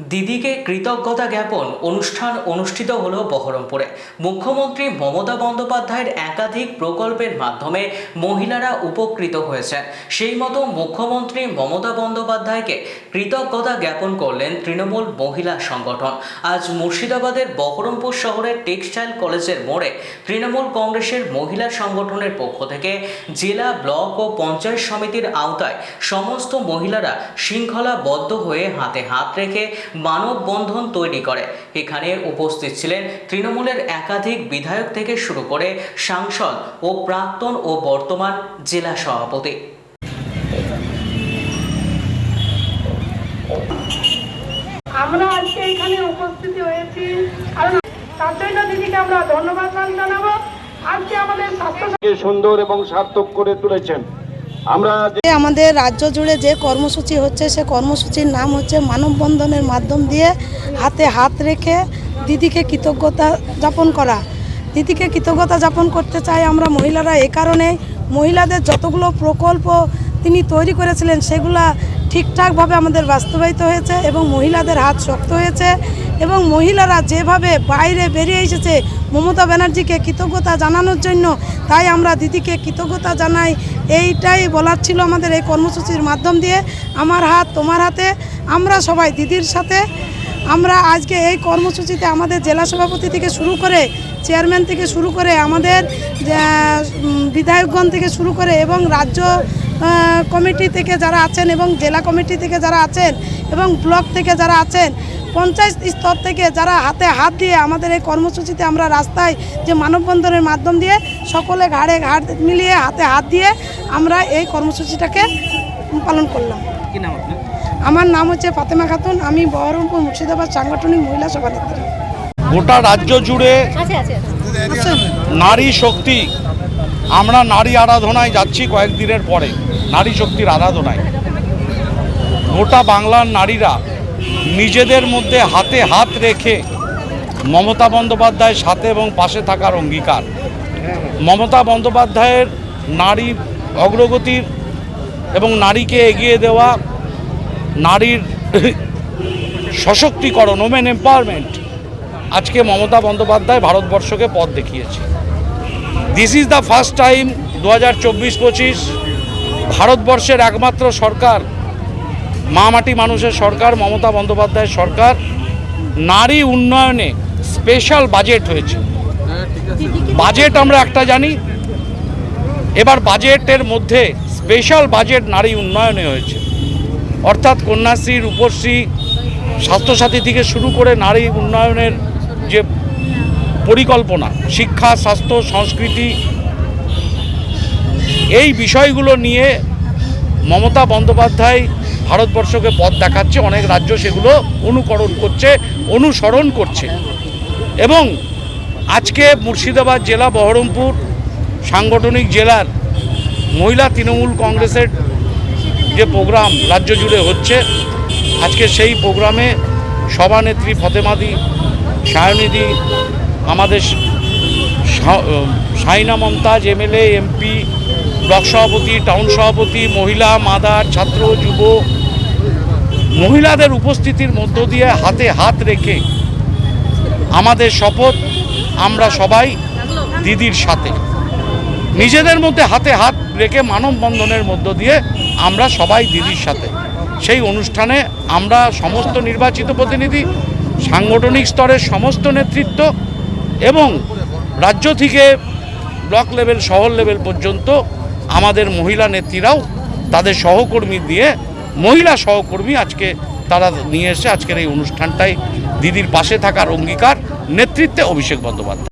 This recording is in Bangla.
দিদিকে কৃতজ্ঞতা জ্ঞাপন অনুষ্ঠান অনুষ্ঠিত হল বহরমপুরে। মুখ্যমন্ত্রী মমতা বন্দ্যোপাধ্যায়ের একাধিক প্রকল্পের মাধ্যমে মহিলারা উপকৃত হয়েছেন সেই মতো মুখ্যমন্ত্রী মমতা বন্দ্যোপাধ্যায়কে কৃতজ্ঞতা জ্ঞাপন করলেন তৃণমূল মহিলা সংগঠন। আজ মুর্শিদাবাদের বহরমপুর শহরের টেক্সটাইল কলেজের মোড়ে তৃণমূল কংগ্রেসের মহিলা সংগঠনের পক্ষ থেকে জেলা ব্লক ও পঞ্চায়েত সমিতির আওতায় সমস্ত মহিলারা শৃঙ্খলাবদ্ধ হয়ে হাতে হাত রেখে মানববন্ধন তৈরি করে। এখানে উপস্থিত ছিলেন তৃণমূলের একাধিক বিধায়ক থেকে শুরু করে সাংসদ ও প্রাক্তন ও বর্তমান জেলা সভাপতি। আমরা আজকে এখানে উপস্থিত হয়েছি। কারণ তার জন্য দিদিকে আমরা ধন্যবাদ জানাব। আজকে আমাদের স্বাস্থ্য সুন্দর এবং সার্থক করে তুলেছেন। আমাদের রাজ্য জুড়ে যে কর্মসূচি হচ্ছে, সে কর্মসূচির নাম হচ্ছে মানববন্ধনের মাধ্যম দিয়ে হাতে হাত রেখে দিদিকে কৃতজ্ঞতা যাপন করা। দিদিকে কৃতজ্ঞতা যাপন করতে চাই আমরা মহিলারা। এ কারণে মহিলাদের যতগুলো প্রকল্প তিনি তৈরি করেছিলেন, সেগুলা ঠিকঠাকভাবে আমাদের বাস্তবায়িত হয়েছে এবং মহিলাদের হাত শক্ত হয়েছে এবং মহিলারা যেভাবে বাইরে বেরিয়ে এসেছে, মমতা ব্যানার্জিকে কৃতজ্ঞতা জানানোর জন্য, তাই আমরা দিদিকে কৃতজ্ঞতা জানাই। এইটাই বলার ছিল আমাদের এই কর্মসূচির মাধ্যম দিয়ে। আমার হাত, তোমার হাতে, আমরা সবাই দিদির সাথে। আমরা আজকে এই কর্মসূচিতে আমাদের জেলা সভাপতি থেকে শুরু করে, চেয়ারম্যান থেকে শুরু করে, আমাদের বিধায়কগণ থেকে শুরু করে এবং রাজ্য কমিটি থেকে যারা আছেন এবং জেলা কমিটি থেকে যারা আছেন এবং ব্লক থেকে যারা আছেন পঞ্চায়েত স্তর থেকে যারা হাতে হাত দিয়ে আমাদের এই কর্মসূচিতে আমরা রাস্তায় যে মানববন্ধনের মাধ্যম দিয়ে সকলে ঘাড়ে ঘাড় মিলিয়ে হাতে হাত দিয়ে আমরা এই কর্মসূচিটাকে পালন করলাম। কি নাম আমার নাম হচ্ছে ফাতেমা খাতুন আমি বহরমপুর মুর্শিদাবাদ সাংগঠনিক মহিলা সভানেত্রী। গোটা রাজ্য জুড়ে নারী শক্তি আমরা নারী আরাধনায় যাচ্ছি কয়েকদিনের পরে নারী শক্তির আরাধনায়। গোটা বাংলার নারীরা নিজেদের মধ্যে হাতে হাত রেখে মমতা বন্দ্যোপাধ্যায়ের সাথে এবং পাশে থাকার অঙ্গীকার। মমতা বন্দ্যোপাধ্যায়ের নারীর অগ্রগতির এবং নারীকে এগিয়ে দেওয়া, নারীর সশক্তিকরণ ওমেন এম্পাওয়ারমেন্ট আজকে মমতা বন্দ্যোপাধ্যায় ভারতবর্ষকে পথ দেখিয়েছে। This is the first time দু হাজার চব্বিশ পঁচিশ, ভারতবর্ষের একমাত্র সরকার মা মাটি মানুষের সরকার, মমতা বন্দ্যোপাধ্যায়ের সরকার, নারী উন্নয়নে স্পেশাল বাজেট হয়েছে। বাজেট আমরা একটা জানি, এবার বাজেটের মধ্যে স্পেশাল বাজেট নারী উন্নয়নে হয়েছে। অর্থাৎ কন্যাশ্রী, রূপশ্রী, স্বাস্থ্যসাথী থেকে শুরু করে নারী উন্নয়নের যে পরিকল্পনা, শিক্ষা, স্বাস্থ্য, সংস্কৃতি, এই বিষয়গুলো নিয়ে মমতা বন্দ্যোপাধ্যায় ভারতবর্ষকে পথ দেখাচ্ছে, অনেক রাজ্য সেগুলো অনুকরণ করছে, অনুসরণ করছে। এবং আজকে মুর্শিদাবাদ জেলা, বহরমপুর সাংগঠনিক জেলার মহিলা তৃণমূল কংগ্রেসের যে প্রোগ্রাম রাজ্য জুড়ে হচ্ছে, আজকে সেই প্রোগ্রামে সভানেত্রী ফতেমাদি সায়নিধি আমাদের সা- Shahina Mumtaz, MLA, MP, block সভাপতি, টাউন সভাপতি, মহিলা, মাদার, ছাত্র, যুব মহিলাদের উপস্থিতির মধ্য দিয়ে হাতে হাত রেখে আমাদের শপথ আমরা সবাই দিদির সাথে। নিজেদের মধ্যে হাতে হাত রেখে মানববন্ধনের মধ্য দিয়ে আমরা সবাই দিদির সাথে। সেই অনুষ্ঠানে আমরা সমস্ত নির্বাচিত প্রতিনিধি, সাংগঠনিক স্তরের সমস্ত নেতৃত্ব এবং রাজ্য থেকে ব্লক লেভেল, শহর লেভেল পর্যন্ত আমাদের মহিলা নেত্রীরাও তাদের সহকর্মী দিয়ে মহিলা সহকর্মী আজকে তারা নিয়ে এসে আজকের এই অনুষ্ঠানটাই দিদির পাশে থাকার অঙ্গীকার, নেতৃত্বে অভিষেক বন্দ্যোপাধ্যায়।